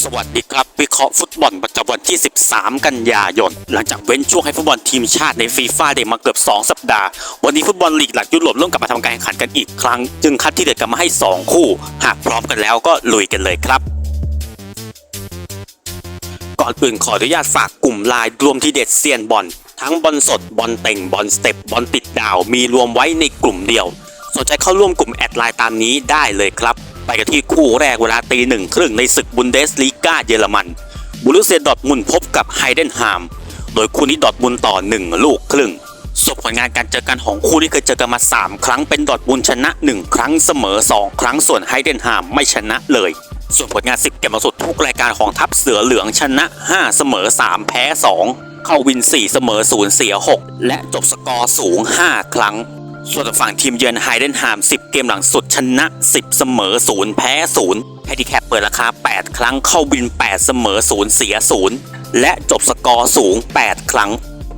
สวัสดีครับ วิเคราะห์ฟุตบอลประจำวันที่ 13 กันยายน หลังจากเว้นช่วงให้ฟุตบอลทีมชาติในฟีฟ่าเดย์มาเกือบ 2 สัปดาห์ วันนี้ฟุตบอลลีกหลักยุโรปเริ่มกลับมาทำการแข่งขันกันอีกครั้ง จึงคัดที่เด็ดกันมาให้ 2 คู่ หากพร้อมกันแล้วก็ลุยกันเลยครับก่อนอื่นขออนุญาตฝากกลุ่มไลน์รวมที่เด็ดเซียนบอลทั้งบอลสดบอลเต็งบอลสเต็ปบอลติดดาวมีรวมไว้ในกลุ่มเดียว สนใจเข้าร่วมกลุ่มแอดไลน์ตามนี้ได้เลยครับ ไปกันที่คู่แรกเวลาตีหนึ่งครึ่งในศึกบุนเดสลีกาเยอรมันบูรุเซียดอทมุนพบกับไฮเดนฮาม โดยคู่นี้ดอทมุนต่อ 1 ลูกครึ่งสบผลงานการเจอกันของคู่ที่เคยเจอกันมา 3 ครั้งเป็นดอทมุนชนะ 1 ครั้งเสมอ 2 ครั้งส่วนไฮเดนฮามไม่ชนะเลย ส่วนผลงาน 10 เกมสุดทุกรายการของทัพเสือเหลืองชนะ 5 เสมอ 3 แพ้ 2 เข้าวิน 4 เสมอ 0 เสีย 6 และจบสกอร์สูง 5 ครั้ง ส่วนฝั่งทีมเยือนไฮเดนฮาม 10 เกมหลังสุดชนะ 10 เสมอ 0 แพ้ 0แฮดิแคปเปิดราคา 8 ครั้งเข้าวิน 8 เสมอ 0 เสีย 0 และจบสกอร์สูง 8 ครั้ง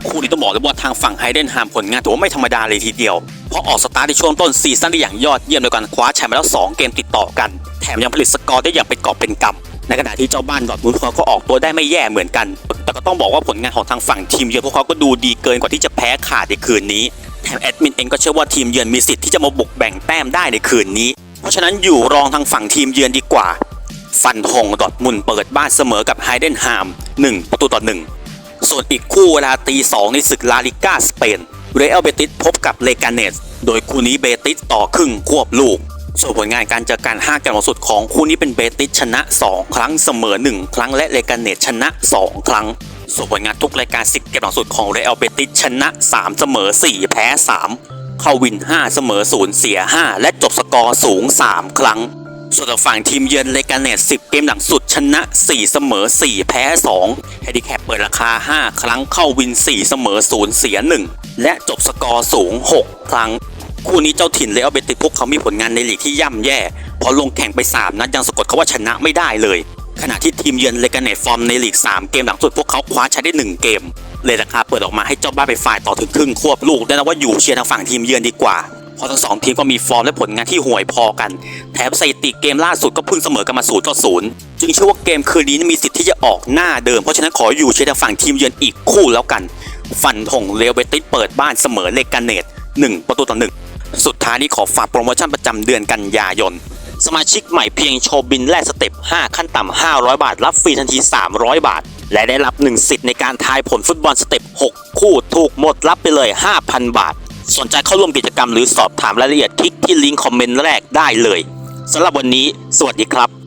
คู่นี้ต้องบอกเลยว่าทางฝั่งไฮเดนฮามผลงานถือว่าไม่ธรรมดาเลยทีเดียว เพราะออกสตาร์ทในช่วงต้นซีซั่นได้อย่างยอดเยี่ยมโดยการคว้าแชมป์มาแล้ว 2 เกมติดต่อกัน แถมยังผลิตสกอร์ได้อย่างเป็นกอบเป็นกำในขณะที่เจ้าบ้านดอร์ทมุนพวกเขาก็ออกตัวได้ไม่แย่เหมือนกัน แต่ก็ต้องบอกว่าผลงานของทางฝั่งทีมเยือนพวกเขาก็ดูดีเกินกว่าที่จะแพ้ขาดในคืนนี้ แถมแอดมินเองก็เชื่อว่าทีมเยือนมีสิทธิ์ที่จะมาบุกแบ่งแต้มได้ในคืนนี้ เพราะฉะนั้นอยู่รองทางฝั่งทีมเยือนดีกว่า ฟันธงดอทมุนเปิดบ้านเสมอกับไฮเดนฮาม1ประตูต่อ1ส่วนอีกคู่เวลาตีสองในศึกลาลิก้าสเปนเรอัลเบติสพบกับเลกาเนสโดยคู่นี้เบติสต่อครึ่งควบลูกส่วนผลงานการเจอกัน5เกมล่าสุดของคู่นี้เป็นเบติสชนะ 2 ครั้งเสมอ 1 ครั้งและเลกาเนสชนะ 2 ครั้ง ส่วนผลงานทุกรายการ 10 เกมหลังสุดของเรอัลเบติสชนะ 3 เสมอ 4 แพ้ 3 เข้าวิน 5 เสมอ 0 เสีย 5 และจบสกอร์สูง 3 ครั้ง ส่วนฝั่งทีมเยือนเลกาเนต10 เกมหลังสุดชนะ 4 เสมอ 4 แพ้ 2แฮดิแคปเปิดราคา 5 ครั้งเข้าวิน 4 เสมอ 0 เสีย 1 และจบสกอร์สูง 6 ครั้ง คู่นี้เจ้าถิ่นเลอัลเบติสพวกเขามีผลงานในลีกที่ย่ำแย่ พอลงแข่งไป 3 นัดยังสะกดเขาว่าชนะไม่ได้เลย ขณะที่ทีมเยือนเลกาเนตฟอร์มในลีก 3 เกมหลังสุดพวกเขาคว้าชัยได้ 1 เกม เลยราคาเปิดออกมาให้เจ้าบ้านไปฝ่ายต่อถึงครึ่งควบลูกได้นะว่าอยู่เชียร์ทางฝั่งทีมเยือนดีกว่าเพราะทั้งสองทีมก็มีฟอร์มและผลงานที่ห่วยพอกัน แถมสถิติเกมล่าสุดก็เพิ่งเสมอกันมา0ต่อ0จึงเชื่อว่าเกมคืนนี้มีสิทธิ์ที่จะออกหน้าเดิม เพราะฉะนั้นขออยู่เชียร์ทางฝั่งทีมเยือนอีกคู่แล้วกัน ฟันธงเลเวติสเปิดบ้านเสมอเลกาเนต1ประตูต่อ1สุดท้ายนี้ขอฝากโปรโมชั่นประจำเดือนกันยายน สมาชิกใหม่เพียงโชว์บินแลกสเต็ป 5 ขั้นต่ำ 500 บาท รับฟรีทันที 300 บาท และได้รับ 1 สิทธิ์ในการทายผลฟุตบอลสเต็ป 6 คู่ถูกหมดรับไปเลย 5,000 บาท สนใจเข้าร่วมกิจกรรมหรือสอบถามรายละเอียดคลิกที่ลิงก์คอมเมนต์แรกได้เลยสำหรับวันนี้ สวัสดีครับ